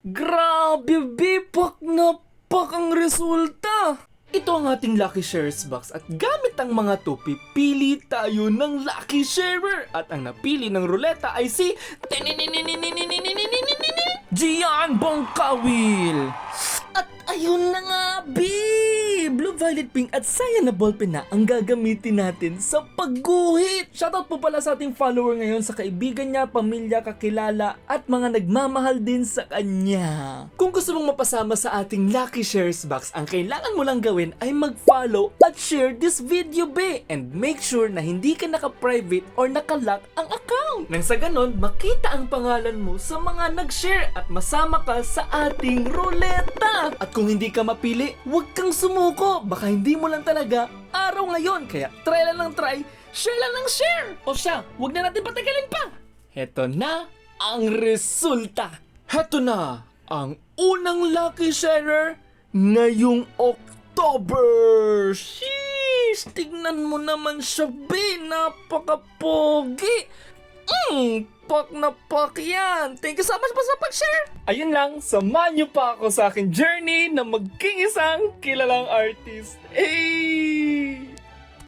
Grabe, bipak na pak ang resulta! Ito ang ating Lucky Shares box at gamit ang mga to, pipili tayo ng Lucky Sharer at ang napili ng ruleta ay si Gian Bongkawil! At ayun na nga, B! Blue, violet, pink at cyan na ballpen na ang gagamitin natin sa pagguhit! Shoutout po pala sa ating follower ngayon sa kaibigan niya, pamilya, kakilala at mga nagmamahal din sa kanya. Kung gusto mong mapasama sa ating Lucky Shares box, ang kailangan mo lang gawin ay mag-follow at share this video, be! And make sure na hindi ka naka-private or naka-lock ang. Nang sa ganon, makita ang pangalan mo sa mga nag-share at masama ka sa ating ruleta. At kung hindi ka mapili, huwag kang sumuko. Baka hindi mo lang talaga araw ngayon. Kaya try lang ng try, share lang ng share. O siya, huwag na natin patagalin pa. Heto na ang resulta. Heto na ang unang lucky sharer ngayong October. Sheesh! Tignan mo naman siya, be. Napaka-pogi. Mm, pak na pak yan. Thank you so much po sa pag-share. Ayun lang, samahan niyo pa ako sa aking journey na maging isang kilalang artist. Eh,